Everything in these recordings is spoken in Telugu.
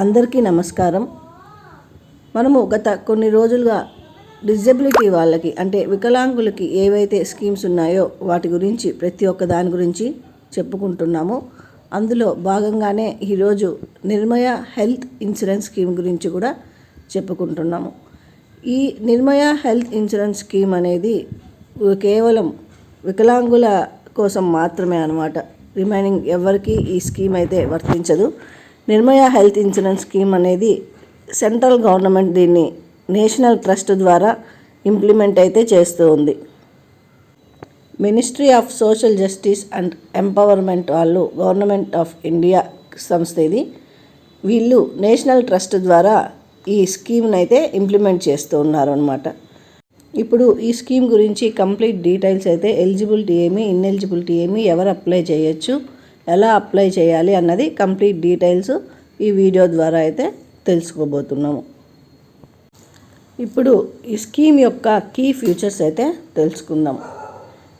అందరికీ నమస్కారం. మనము గత కొన్ని రోజులుగా డిజబిలిటీ వాళ్ళకి అంటే వికలాంగులకి ఏవైతే స్కీమ్స్ ఉన్నాయో వాటి గురించి ప్రతి ఒక్క దాని గురించి చెప్పుకుంటున్నాము. అందులో భాగంగానే ఈరోజు నిర్మయ హెల్త్ ఇన్సూరెన్స్ స్కీమ్ గురించి కూడా చెప్పుకుంటున్నాము. ఈ నిర్మయ హెల్త్ ఇన్సూరెన్స్ స్కీమ్ అనేది కేవలం వికలాంగుల కోసం మాత్రమే అనమాట రిమైనింగ్ ఎవరికి ఈ స్కీమ్ అయితే వర్తించదు. నిర్మయ హెల్త్ ఇన్సూరెన్స్ స్కీమ్ అనేది సెంట్రల్ గవర్నమెంట్ దీన్ని నేషనల్ ట్రస్ట్ ద్వారా ఇంప్లిమెంట్ అయితే చేస్తూ ఉంది. Ministry of social justice and empowerment వాళ్ళు గవర్నమెంట్ ఆఫ్ ఇండియా సంస్థ ఇది. వీళ్ళు నేషనల్ ట్రస్ట్ ద్వారా ఈ స్కీమ్ని అయితే ఇంప్లిమెంట్ చేస్తూ ఉన్నారు అనమాట ఇప్పుడు ఈ స్కీమ్ గురించి కంప్లీట్ డీటెయిల్స్ అయితే ఎలిజిబిలిటీ ఏమి ఇన్ఎలిజిబిలిటీ ఏమి ఎవరు అప్లై చేయొచ్చు ఎలా అప్లై చేయాలి అన్నది కంప్లీట్ డీటెయిల్స్ ఈ వీడియో ద్వారా అయితే తెలుసుకోబోతున్నాము. ఇప్పుడు ఈ స్కీమ్ యొక్క కీ ఫ్యూచర్స్ అయితే తెలుసుకుందాం.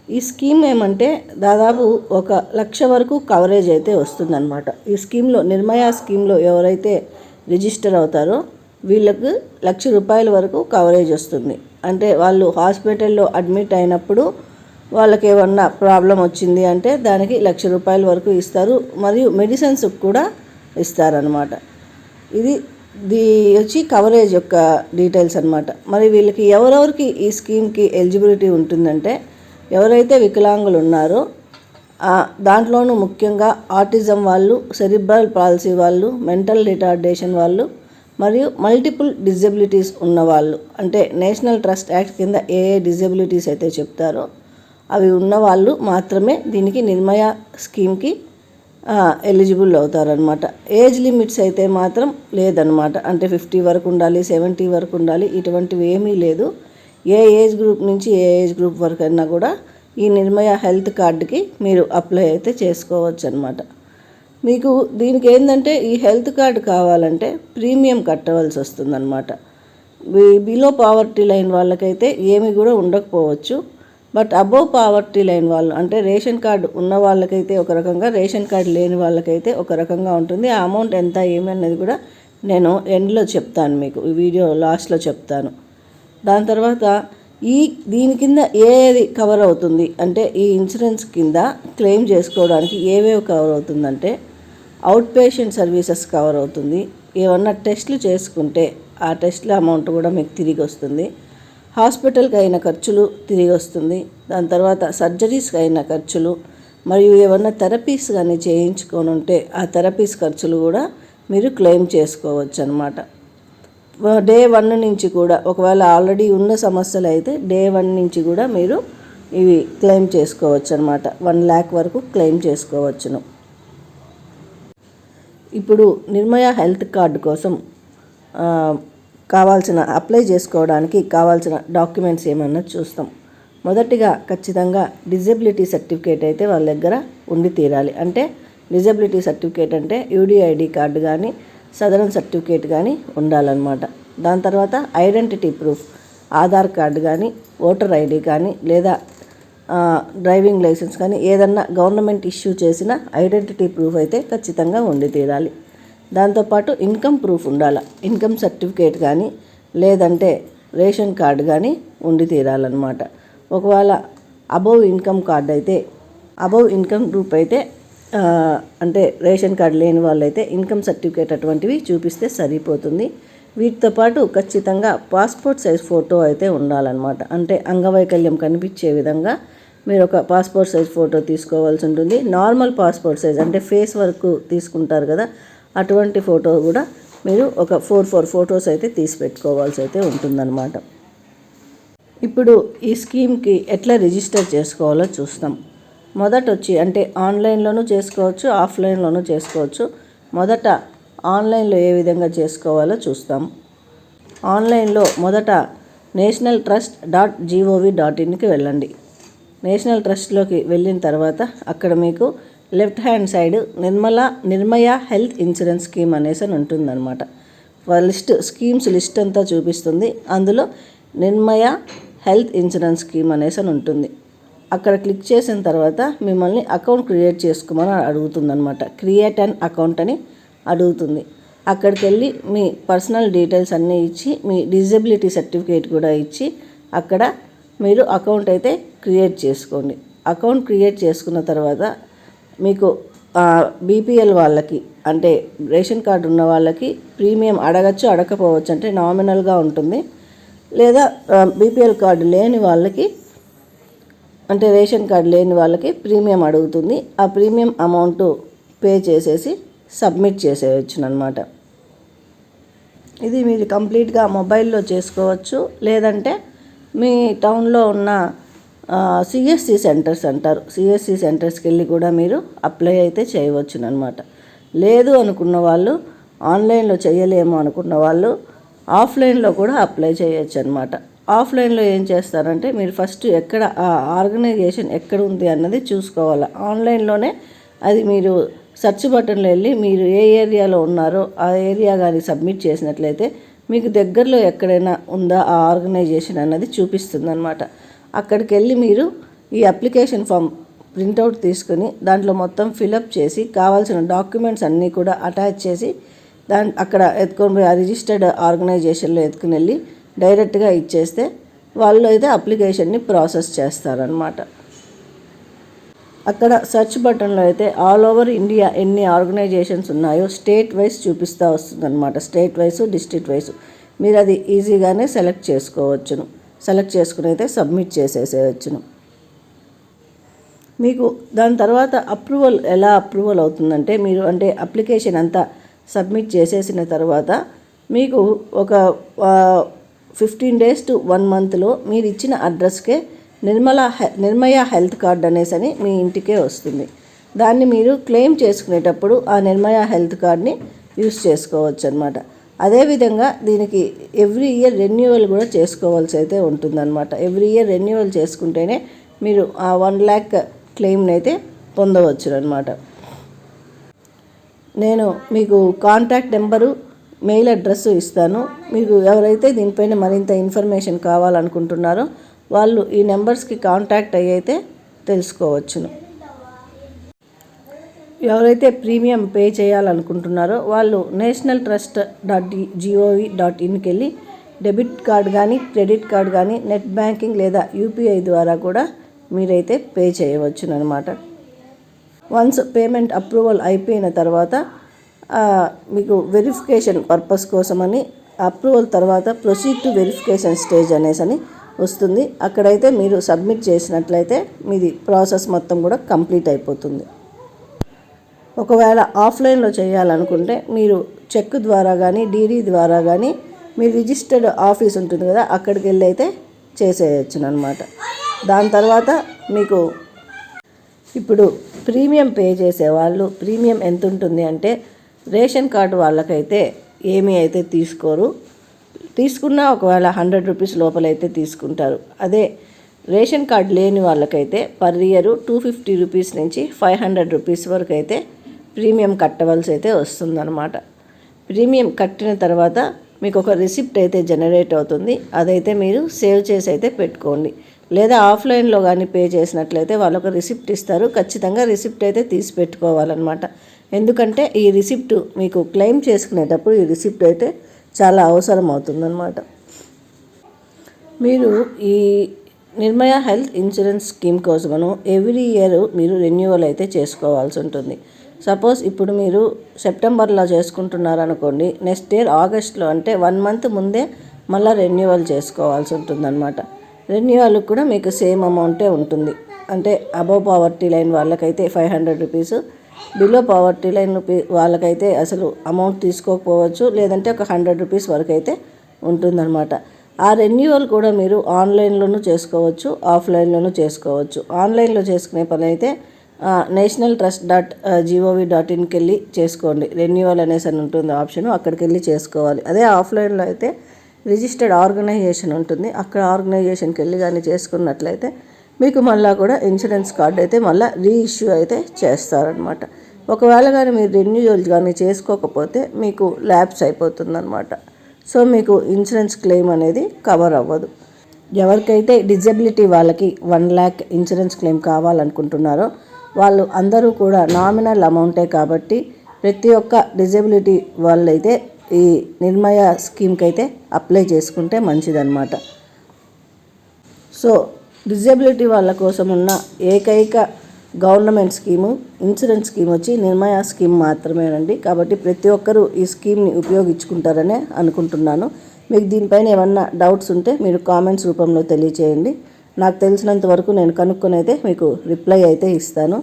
ఈ స్కీమ్ ఏమంటే దాదాపు ఒక లక్ష వరకు కవరేజ్ అయితే వస్తుందన్నమాట. ఈ స్కీమ్లో నిర్మయ స్కీమ్లో ఎవరైతే రిజిస్టర్ అవుతారో వీళ్ళకు లక్ష రూపాయల వరకు కవరేజ్ వస్తుంది. అంటే వాళ్ళు హాస్పిటల్లో అడ్మిట్ అయినప్పుడు వాళ్ళకి ఏమన్నా ప్రాబ్లం వచ్చింది అంటే దానికి లక్ష రూపాయల వరకు ఇస్తారు. మరియు మెడిసిన్స్ కూడా ఇస్తారనమాట ఇది దీ వచ్చి కవరేజ్ యొక్క డీటెయిల్స్ అనమాట మరి వీళ్ళకి ఎవరెవరికి ఈ స్కీమ్కి ఎలిజిబిలిటీ ఉంటుందంటే ఎవరైతే వికలాంగులు ఉన్నారో దాంట్లోనూ ముఖ్యంగా ఆటిజం వాళ్ళు సెరిబ్రల్ పాలసీ వాళ్ళు మెంటల్ రిటార్డేషన్ వాళ్ళు మరియు మల్టిపుల్ డిజబిలిటీస్ ఉన్నవాళ్ళు అంటే నేషనల్ ట్రస్ట్ యాక్ట్ కింద ఏ ఏ డిజబిలిటీస్ అయితే చెప్తారో అవి ఉన్నవాళ్ళు మాత్రమే దీనికి నిర్మయ స్కీమ్కి ఎలిజిబుల్ అవుతారనమాట ఏజ్ లిమిట్స్ అయితే మాత్రం లేదనమాట అంటే ఫిఫ్టీ వరకు ఉండాలి సెవెంటీ వరకు ఉండాలి ఇటువంటివి ఏమీ లేదు. ఏ ఏజ్ గ్రూప్ నుంచి ఏ ఏజ్ గ్రూప్ వరకు అయినా కూడా ఈ నిర్మయ హెల్త్ కార్డుకి మీరు అప్లై అయితే చేసుకోవచ్చు అనమాట మీకు దీనికి ఏంటంటే ఈ హెల్త్ కార్డు కావాలంటే ప్రీమియం కట్టవలసి వస్తుందన్నమాట. బిలో పావర్టీ లైన్ వాళ్ళకైతే ఏమి కూడా ఉండకపోవచ్చు. బట్ అబోవ్ పావర్టీ లైన్ వాళ్ళు అంటే రేషన్ కార్డు ఉన్న వాళ్ళకైతే ఒక రకంగా రేషన్ కార్డు లేని వాళ్ళకైతే ఒక రకంగా ఉంటుంది. ఆ అమౌంట్ ఎంత ఏమి అనేది కూడా నేను ఎండ్లో చెప్తాను మీకు. ఈ వీడియో లాస్ట్లో చెప్తాను. దాని తర్వాత ఈ దీని కింద ఏది కవర్ అవుతుంది అంటే ఈ ఇన్సూరెన్స్ కింద క్లెయిమ్ చేసుకోవడానికి ఏవేవి కవర్ అవుతుందంటే అవుట్ పేషెంట్ సర్వీసెస్ కవర్ అవుతుంది. ఏమన్నా టెస్టులు చేసుకుంటే ఆ టెస్ట్ల అమౌంట్ కూడా మీకు తిరిగి వస్తుంది. హాస్పిటల్కి అయిన ఖర్చులు తిరిగి వస్తుంది. దాని తర్వాత సర్జరీస్కి అయిన ఖర్చులు మరియు ఏమన్నా థెరపీస్ కానీ చేయించుకొని ఉంటే ఆ థెరపీస్ ఖర్చులు కూడా మీరు క్లెయిమ్ చేసుకోవచ్చు అనమాట డే వన్ నుంచి కూడా ఒకవేళ ఆల్రెడీ ఉన్న సమస్యలు అయితే డే వన్ నుంచి కూడా మీరు ఇవి క్లెయిమ్ చేసుకోవచ్చు అనమాట వన్ ల్యాక్ వరకు క్లెయిమ్ చేసుకోవచ్చును. ఇప్పుడు నిర్మయ హెల్త్ కార్డు కోసం కావాల్సిన అప్లై చేసుకోవడానికి కావాల్సిన డాక్యుమెంట్స్ ఏమన్నా చూస్తాం. మొదటిగా ఖచ్చితంగా డిజబిలిటీ సర్టిఫికేట్ అయితే వాళ్ళ దగ్గర ఉండి తీరాలి. అంటే డిజబిలిటీ సర్టిఫికేట్ అంటే యూడిఐడి కార్డు కానీ సదరన్ సర్టిఫికేట్ కానీ ఉండాలన్నమాట. దాని తర్వాత ఐడెంటిటీ ప్రూఫ్ ఆధార్ కార్డు కానీ ఓటర్ ఐడి కానీ లేదా డ్రైవింగ్ లైసెన్స్ కానీ ఏదన్నా గవర్నమెంట్ ఇష్యూ చేసిన ఐడెంటిటీ ప్రూఫ్ అయితే ఖచ్చితంగా ఉండి తీరాలి. దాంతోపాటు ఇన్కమ్ ప్రూఫ్ ఉండాలి. ఇన్కమ్ సర్టిఫికేట్ కానీ లేదంటే రేషన్ కార్డు కానీ ఉండి తీరాలన్నమాట. ఒకవేళ అబోవ్ ఇన్కమ్ కార్డు అయితే అబోవ్ ఇన్కమ్ గ్రూప్ అయితే అంటే రేషన్ కార్డు లేని వాళ్ళైతే ఇన్కమ్ సర్టిఫికేట్ అటువంటివి చూపిస్తే సరిపోతుంది. వీటితో పాటు ఖచ్చితంగా పాస్పోర్ట్ సైజ్ ఫోటో అయితే ఉండాలన్నమాట. అంటే అంగవైకల్యం కనిపించే విధంగా మీరు ఒక పాస్పోర్ట్ సైజ్ ఫోటో తీసుకోవాల్సి ఉంటుంది. నార్మల్ పాస్పోర్ట్ సైజ్ అంటే ఫేస్ వర్క్ తీసుకుంటారు కదా అటువంటి ఫోటో కూడా మీరు ఒక ఫోర్ ఫోర్ ఫొటోస్ అయితే తీసి పెట్టుకోవాల్సి అయితే ఉంటుందన్నమాట. ఇప్పుడు ఈ స్కీమ్కి ఎట్లా రిజిస్టర్ చేసుకోవాలో చూస్తాం. మొదట వచ్చి అంటే ఆన్లైన్లోనూ చేసుకోవచ్చు ఆఫ్లైన్లోనూ చేసుకోవచ్చు. మొదట ఆన్లైన్లో ఏ విధంగా చేసుకోవాలో చూస్తాం. ఆన్లైన్లో మొదట national trust dot gov dot ఇన్కి వెళ్ళండి. నేషనల్ ట్రస్ట్లోకి వెళ్ళిన తర్వాత అక్కడ మీకు left hand side Nirmala Niramaya health insurance scheme అనేసి అని ఉంటుందన్నమాట. లిస్ట్ స్కీమ్స్ లిస్ట్ అంతా చూపిస్తుంది. అందులో నిర్మయ హెల్త్ ఇన్సూరెన్స్ స్కీమ్ అనేసి అని ఉంటుంది. అక్కడ క్లిక్ చేసిన తర్వాత మిమ్మల్ని అకౌంట్ క్రియేట్ చేసుకోమని అడుగుతుంది అనమాట క్రియేట్ అండ్ అకౌంట్ అని అడుగుతుంది. అక్కడికి వెళ్ళి మీ పర్సనల్ డీటెయిల్స్ అన్నీ ఇచ్చి మీ డిజబిలిటీ సర్టిఫికేట్ కూడా ఇచ్చి అక్కడ మీరు అకౌంట్ అయితే క్రియేట్ చేసుకోండి. అకౌంట్ క్రియేట్ చేసుకున్న తర్వాత మీకు బీపీఎల్ వాళ్ళకి అంటే రేషన్ కార్డు ఉన్న వాళ్ళకి ప్రీమియం అడగచ్చు అడగకపోవచ్చు అంటే నామినల్గా ఉంటుంది. లేదా బీపీఎల్ కార్డు లేని వాళ్ళకి అంటే రేషన్ కార్డు లేని వాళ్ళకి ప్రీమియం అడుగుతుంది. ఆ ప్రీమియం అమౌంట్ పే చేసేసి సబ్మిట్ చేసేయచ్చునమాట ఇది మీరు కంప్లీట్గా మొబైల్లో చేసుకోవచ్చు. లేదంటే మీ టౌన్లో ఉన్న సిఎస్సి సెంటర్స్ అంటారు. సిఎస్సి సెంటర్స్కి వెళ్ళి కూడా మీరు అప్లై అయితే చేయవచ్చునమాట లేదు అనుకున్న వాళ్ళు ఆన్లైన్లో చేయలేము అనుకున్న వాళ్ళు ఆఫ్లైన్లో కూడా అప్లై చేయొచ్చు అనమాట ఆఫ్లైన్లో ఏం చేస్తారంటే మీరు ఫస్ట్ ఎక్కడ ఆ ఆర్గనైజేషన్ ఎక్కడ ఉంది అన్నది చూసుకోవాలి. ఆన్లైన్లోనే అది మీరు సెర్చ్ బటన్లో వెళ్ళి మీరు ఏ ఏరియాలో ఉన్నారో ఆ ఏరియా కానీ సబ్మిట్ చేసినట్లయితే మీకు దగ్గరలో ఎక్కడైనా ఉందా ఆ ఆర్గనైజేషన్ అన్నది చూపిస్తుంది అనమాట అక్కడికి వెళ్ళి మీరు ఈ అప్లికేషన్ ఫామ్ ప్రింటౌట్ తీసుకుని దాంట్లో మొత్తం ఫిలప్ చేసి కావాల్సిన డాక్యుమెంట్స్ అన్నీ కూడా అటాచ్ చేసి దాని అక్కడ ఎత్తుకొని పోయి ఆ రిజిస్టర్డ్ ఆర్గనైజేషన్లో ఎత్తుకుని వెళ్ళి డైరెక్ట్గా ఇచ్చేస్తే వాళ్ళు అయితే అప్లికేషన్ని ప్రాసెస్ చేస్తారనమాట అక్కడ సెర్చ్ బటన్లో అయితే ఆల్ ఓవర్ ఇండియా ఎన్ని ఆర్గనైజేషన్స్ ఉన్నాయో స్టేట్ వైజ్ చూపిస్తూ వస్తుందన్నమాట. State wise district wise. మీరు అది ఈజీగానే సెలెక్ట్ చేసుకోవచ్చును. సెలెక్ట్ చేసుకుని అయితే సబ్మిట్ చేసేసేయచ్చును. మీకు దాని తర్వాత అప్రూవల్ ఎలా అప్రూవల్ అవుతుందంటే మీరు అంటే అప్లికేషన్ అంతా సబ్మిట్ చేసేసిన తర్వాత మీకు ఒక ఫిఫ్టీన్ డేస్ టు వన్ మంత్లో మీరు ఇచ్చిన అడ్రస్కే నిర్మల హె నిర్మయ హెల్త్ కార్డ్ అనేసి అని మీ ఇంటికే వస్తుంది. దాన్ని మీరు క్లెయిమ్ చేసుకునేటప్పుడు ఆ నిర్మయ హెల్త్ కార్డ్ని యూస్ చేసుకోవచ్చు అనమాట అదేవిధంగా దీనికి ఎవ్రీ ఇయర్ రెన్యువల్ కూడా చేసుకోవాల్సి అయితే ఉంటుందన్నమాట. ఎవ్రీ ఇయర్ రెన్యువల్ చేసుకుంటేనే మీరు ఆ వన్ ల్యాక్ క్లెయిమ్ని అయితే పొందవచ్చు అనమాట నేను మీకు కాంటాక్ట్ నెంబరు మెయిల్ అడ్రస్ ఇస్తాను. మీకు ఎవరైతే దీనిపైన మరింత ఇన్ఫర్మేషన్ కావాలనుకుంటున్నారో వాళ్ళు ఈ నెంబర్స్కి కాంటాక్ట్ అయ్యి అయితే తెలుసుకోవచ్చును. ఎవరైతే ప్రీమియం పే చేయాలనుకుంటున్నారో వాళ్ళు national trust dot gov dot ఇన్కి వెళ్ళి డెబిట్ కార్డ్ కానీ క్రెడిట్ కార్డ్ కానీ నెట్ బ్యాంకింగ్ లేదా యూపీఐ ద్వారా కూడా మీరైతే పే చేయవచ్చునమాట వన్స్ పేమెంట్ అప్రూవల్ అయిపోయిన తర్వాత మీకు వెరిఫికేషన్ పర్పస్ కోసమని అప్రూవల్ తర్వాత ప్రొసీడ్ టు వెరిఫికేషన్ స్టేజ్ అనేసి అని వస్తుంది. అక్కడైతే మీరు సబ్మిట్ చేసినట్లయితే మీది ప్రాసెస్ మొత్తం కూడా కంప్లీట్ అయిపోతుంది. ఒకవేళ ఆఫ్లైన్లో చేయాలనుకుంటే మీరు చెక్ ద్వారా కానీ డీడీ ద్వారా కానీ మీ రిజిస్టర్డ్ ఆఫీస్ ఉంటుంది కదా అక్కడికి వెళ్ళి అయితే చేసేయచ్చు అనమాట దాని తర్వాత మీకు ఇప్పుడు ప్రీమియం పే చేసే వాళ్ళు ప్రీమియం ఎంత ఉంటుంది అంటే రేషన్ కార్డు వాళ్ళకైతే ఏమీ అయితే తీసుకోరు. తీసుకున్నా ఒకవేళ హండ్రెడ్ రూపీస్ లోపలైతే తీసుకుంటారు. అదే రేషన్ కార్డు లేని వాళ్ళకైతే per year two fifty rupees నుంచి ఫైవ్ హండ్రెడ్ రూపీస్ వరకు అయితే ప్రీమియం కట్టవలసి అయితే వస్తుందన్నమాట. ప్రీమియం కట్టిన తర్వాత మీకు ఒక రిసిప్ట్ అయితే జనరేట్ అవుతుంది. అదైతే మీరు సేవ్ చేసి అయితే పెట్టుకోండి. లేదా ఆఫ్లైన్లో కానీ పే చేసినట్లయితే వాళ్ళు ఒక రిసిప్ట్ ఇస్తారు. ఖచ్చితంగా రిసిప్ట్ అయితే తీసి పెట్టుకోవాలన్నమాట. ఎందుకంటే ఈ రిసిప్ట్ మీకు క్లెయిమ్ చేసుకునేటప్పుడు ఈ రిసిప్ట్ అయితే చాలా అవసరం అవుతుందన్నమాట మీరు ఈ నిర్మయ హెల్త్ ఇన్సూరెన్స్ స్కీమ్ కోసమను ఎవ్రీ ఇయర్ మీరు రెన్యువల్ అయితే చేసుకోవాల్సి ఉంటుంది. సపోజ్ ఇప్పుడు మీరు సెప్టెంబర్లో చేసుకుంటున్నారు అనుకోండి నెక్స్ట్ ఇయర్ ఆగస్ట్లో అంటే వన్ మంత్ ముందే మళ్ళీ రెన్యువల్ చేసుకోవాల్సి ఉంటుందన్నమాట. రెన్యువల్ కూడా మీకు సేమ్ అమౌంటే ఉంటుంది. అంటే అబవ్ పావర్టీ లైన్ వాళ్ళకైతే five hundred rupees below poverty line వాళ్ళకైతే అసలు అమౌంట్ తీసుకోకపోవచ్చు లేదంటే ఒక హండ్రెడ్ రూపీస్ వరకు అయితే ఉంటుందన్నమాట. ఆ రెన్యువల్ కూడా మీరు ఆన్లైన్లోనూ చేసుకోవచ్చు ఆఫ్లైన్లోనూ చేసుకోవచ్చు. ఆన్లైన్లో చేసుకునే పని అయితే national trust dot gov dot ఇన్కి వెళ్ళి చేసుకోండి. రెన్యువల్ అనేసి అని ఉంటుంది ఆప్షన్ అక్కడికి వెళ్ళి చేసుకోవాలి. అదే ఆఫ్లైన్లో అయితే రిజిస్టర్డ్ ఆర్గనైజేషన్ ఉంటుంది. అక్కడ ఆర్గనైజేషన్కి వెళ్ళి కానీ చేసుకున్నట్లయితే మీకు మళ్ళీ కూడా ఇన్సూరెన్స్ కార్డు అయితే మళ్ళీ రీఇష్యూ అయితే చేస్తారనమాట ఒకవేళ కానీ మీరు రెన్యూవల్ కానీ చేసుకోకపోతే మీకు ల్యాబ్స్ అయిపోతుందన్నమాట. సో మీకు ఇన్సూరెన్స్ క్లెయిమ్ అనేది కవర్ అవ్వదు. ఎవరికైతే డిజబిలిటీ వాళ్ళకి వన్ ల్యాక్ ఇన్సూరెన్స్ క్లెయిమ్ కావాలనుకుంటున్నారో వాళ్ళు అందరూ కూడా నామినల్ అమౌంటే కాబట్టి ప్రతి ఒక్క డిజబిలిటీ వాళ్ళైతే ఈ నిర్మయ స్కీమ్కి అయితే అప్లై చేసుకుంటే మంచిదన్నమాట. సో డిజబిలిటీ వాళ్ళ కోసం ఉన్న ఏకైక గవర్నమెంట్ స్కీము ఇన్సూరెన్స్ స్కీమ్ వచ్చి నిర్మయ స్కీమ్ మాత్రమేనండి. కాబట్టి ప్రతి ఒక్కరూ ఈ స్కీమ్ని ఉపయోగించుకుంటారనే అనుకుంటున్నాను. మీకు దీనిపైన ఏమన్నా డౌట్స్ ఉంటే మీరు కామెంట్స్ రూపంలో తెలియచేయండి. నాకు తెలిసినంత వరకు నేను కనుక్కొని అయితే మీకు రిప్లై అయితే ఇస్తాను.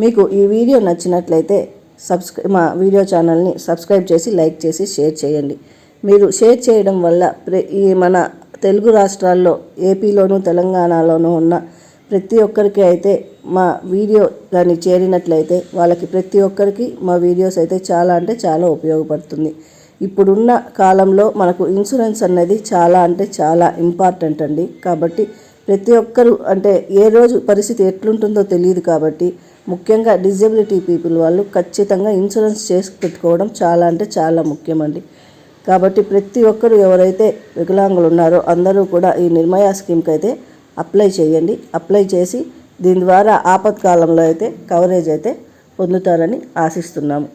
మీకు ఈ వీడియో నచ్చినట్లయితే సబ్స్క్రై మా వీడియో ఛానల్ని సబ్స్క్రైబ్ చేసి లైక్ చేసి షేర్ చేయండి. మీరు షేర్ చేయడం వల్ల ప్ర- ఈ మన తెలుగు రాష్ట్రాల్లో ఏపీలోను తెలంగాణలోనూ ఉన్న ప్రతి ఒక్కరికి అయితే మా వీడియో కానీ చేరినట్లయితే వాళ్ళకి ప్రతి ఒక్కరికి మా వీడియోస్ అయితే చాలా అంటే చాలా ఉపయోగపడుతుంది. ఇప్పుడున్న కాలంలో మనకు ఇన్సూరెన్స్ అనేది చాలా అంటే చాలా ఇంపార్టెంట్ అండి. కాబట్టి ప్రతి ఒక్కరు అంటే ఏ రోజు పరిస్థితి ఎట్లుంటుందో తెలియదు కాబట్టి ముఖ్యంగా డిజబిలిటీ పీపుల్ వాళ్ళు ఖచ్చితంగా ఇన్సూరెన్స్ చేసి పెట్టుకోవడం చాలా అంటే చాలా ముఖ్యమండి. కాబట్టి ప్రతి ఒక్కరు ఎవరైతే వికలాంగులు ఉన్నారో అందరూ కూడా ఈ నిర్మయ స్కీమ్కి అయితే అప్లై చేయండి. అప్లై చేసి దీని ద్వారా ఆపత్కాలంలో అయితే కవరేజ్ అయితే పొందుతారని ఆశిస్తున్నాము.